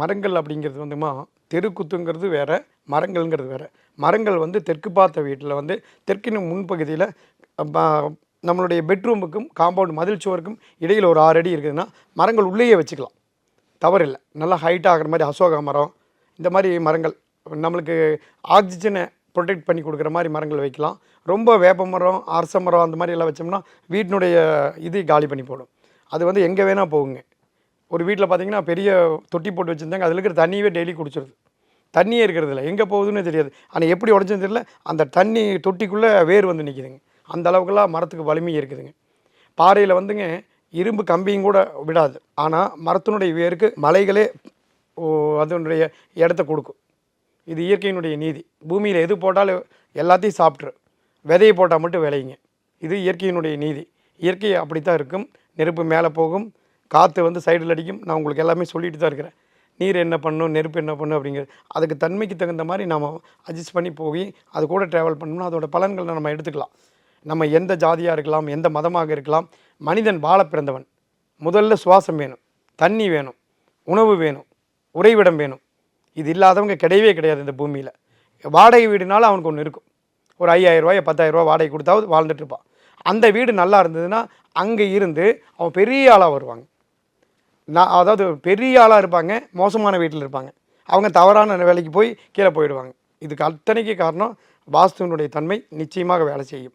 மரங்கள் அப்படிங்கிறது வந்துமா தெருக்குத்துங்கிறது வேறு மரங்கள்ங்கிறது வேறு. மரங்கள் வந்து தெற்கு பார்த்த வீட்டில் வந்து தெற்கின் முன்பகுதியில் நம்மளுடைய பெட்ரூமுக்கும் காம்பவுண்ட் மதில் சுவருக்கும் இடையில் ஒரு ஆறு அடி இருக்குதுன்னா மரங்கள் உள்ளேயே வச்சுக்கலாம். தவறில்லை. நல்லா ஹைட் ஆகிற மாதிரி அசோகா மரம் இந்த மாதிரி மரங்கள் நம்மளுக்கு ஆக்சிஜனை ப்ரொடெக்ட் பண்ணி கொடுக்குற மாதிரி மரங்கள் வைக்கலாம். ரொம்ப வேப்ப மரம் அரச மரம் அந்த மாதிரி எல்லாம் வச்சோம்னா வீட்டினுடைய இது காலி பண்ணி போடும். அது வந்து எங்கே வேணால் போகுங்க. ஒரு வீட்டில் பார்த்தீங்கன்னா பெரிய தொட்டி போட்டு வச்சுருந்தாங்க. அதில் இருக்கிற தண்ணியவே டெய்லி குடிச்சிருது. தண்ணியே இருக்கிறது இல்லை. எங்கே போகுதுன்னு தெரியாது. ஆனால் எப்படி உடஞ்சது தெரியல. அந்த தண்ணி தொட்டிக்குள்ளே வேர் வந்து நிற்கிதுங்க அந்த அளவுக்குலாம் மரத்துக்கு வலிமை இருக்குதுங்க. பாறையில் வந்துங்க இரும்பு கம்பியும் கூட விடாது. ஆனால் மரத்தினுடைய வேருக்கு மலைகளே ஓ, அதனுடைய இடத்த கொடுக்கும். இது இயற்கையினுடைய நீதி. பூமியில் எது போட்டாலும் எல்லாத்தையும் சாப்பிட்ரு விதையை போட்டால் மட்டும் விளையுங்க. இது இயற்கையினுடைய நீதி. இயற்கை அப்படித்தான் இருக்கும். நெருப்பு மேலே போகும். காற்று வந்து சைடில் அடிக்கும். நான் உங்களுக்கு எல்லாமே சொல்லிட்டு தான் இருக்கிறேன். நீர் என்ன பண்ணும் நெருப்பு என்ன பண்ணும் அப்படிங்கிறது அதுக்கு தன்மைக்கு தகுந்த மாதிரி நாம் அட்ஜஸ்ட் பண்ணி போய் அது கூட ட்ராவல் பண்ணோம்னா அதோட பலன்களை நம்ம எடுத்துக்கலாம். நம்ம எந்த ஜாதியாக இருக்கலாம் எந்த மதமாக இருக்கலாம் மனிதன் வாழ பிறந்தவன். முதல்ல சுவாசம் வேணும் தண்ணி வேணும் உணவு வேணும் உறைவிடம் வேணும். இது இல்லாதவங்க கிடையவே கிடையாது இந்த பூமியில். வாடகை வீடுனால அவனுக்கு ஒன்று இருக்கும். ஒரு ஐயாயிரம் பத்தாயிரரூவா பத்தாயிரம் வாடகை கொடுத்தாவது வாழ்ந்துட்டு இருப்பான். அந்த வீடு நல்லா இருந்ததுன்னா அங்கே இருந்து அவன் பெரிய ஆளாக வருவாங்க. நான் அதாவது பெரிய ஆளாக இருப்பாங்க மோசமான வீட்டில் இருப்பாங்க. அவங்க தவறான வேலைக்கு போய் கீழே போயிடுவாங்க. இதுக்கு அத்தனைக்கு காரணம் வாஸ்துவினுடைய தன்மை நிச்சயமாக வேலை செய்யும்.